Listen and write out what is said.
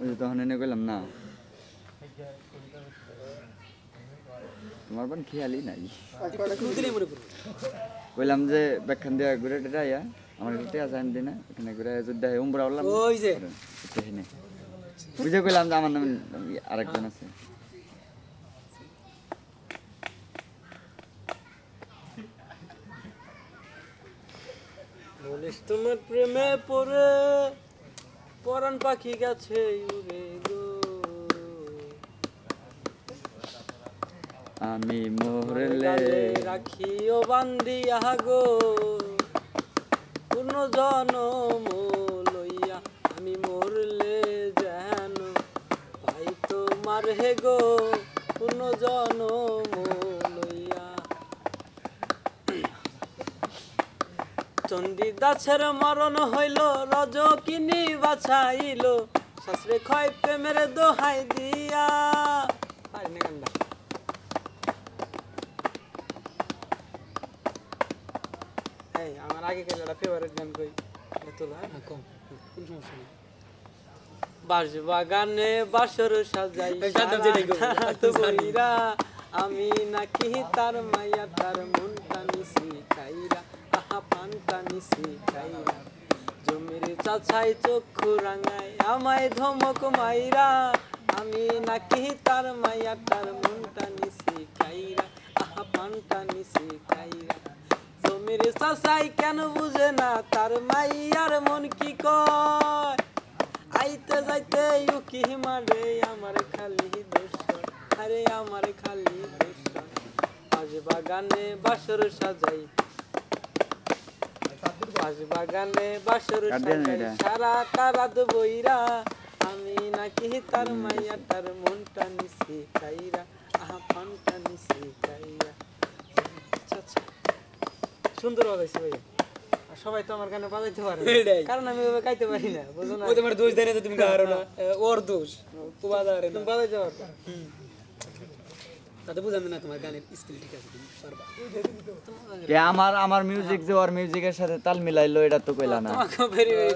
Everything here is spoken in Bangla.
ওই যে তখন এনে কইলাম না। তোমার বান খেয়ালই নাই। কইলাম যে ব্যাখ্যান দিয়া ঘুরে টেরা আয়া। আমার একটু আছে আনবি না। এখানে ঘুরে যোদ্ধা উমরা ওই যে। বুঝে কইলাম যে আমার নামে আরেকজন আছে। বলিস তোমার প্রেমে পড়ে পরাণ পাখি গেছে উড়ে গো। আমি মরলে গালে রাখিও বান্দিয়া গো পূর্ণ জনম লইয়া আমি মরলে যেন ভাই তোমার হে গো। পূর্ণ জন জনম চণ্ডী দাসের মরণ হইল রজ কিনি বাছাইল। শাস্ত্রে ক্ষয় প্রেমের দোহাই দিয়া। এই আমার আগে একটা ফেভারিট গান কই? তোলা হ্যাঁ কম। কোন সমস্যা নেই। বাস বাগানে বাসর সাজাই আমি নাকি তার মাইয়া তার মনটা নিছি কাইরা আহা পানটা নিছি জমির চাছাই চক্ষু রাঙাই আমায় ধমক মাইরা আমি নাকি তার মাইয়া তার মনটা নিছি কাইরা। আহা পানটা নিছি কাইরা জমির চাষাই কেন বুঝে না তার মাইয়ার মন কি কয়? আইতে যাইতে ইউকি মারে আমার খালি দোষ। আরে আমার খালি দোষ। বাগানে বাসর সাজাই আজ বাগানে বাসর। সারা তারাত বইরা। আমি নাকি তার মাইয়া তার মনটা নিছি কাইরা। আহা পানটা নিছি কাইরা। সুন্দর বাজাইছে ভাইয়া। সবাই তো আমার গানে বাজাইতে পারে কারণ আমি ওভাবে গাইতে পারি না বুঝো না। তোমার দোষ দেয় না তো তুমি গাহারো না। ওর দোষ। ও বাজারে তুমি বাজাইতে পারো। তাতে বুঝাম না তোমার গানের স্কিল ঠিক আছে তুমি পারবা? আমার আমার মিউজিক যে ওর মিউজিকের সাথে তাল মিলাইলো এটা তো কইলা না। তোমাকে ভেরি ভেরি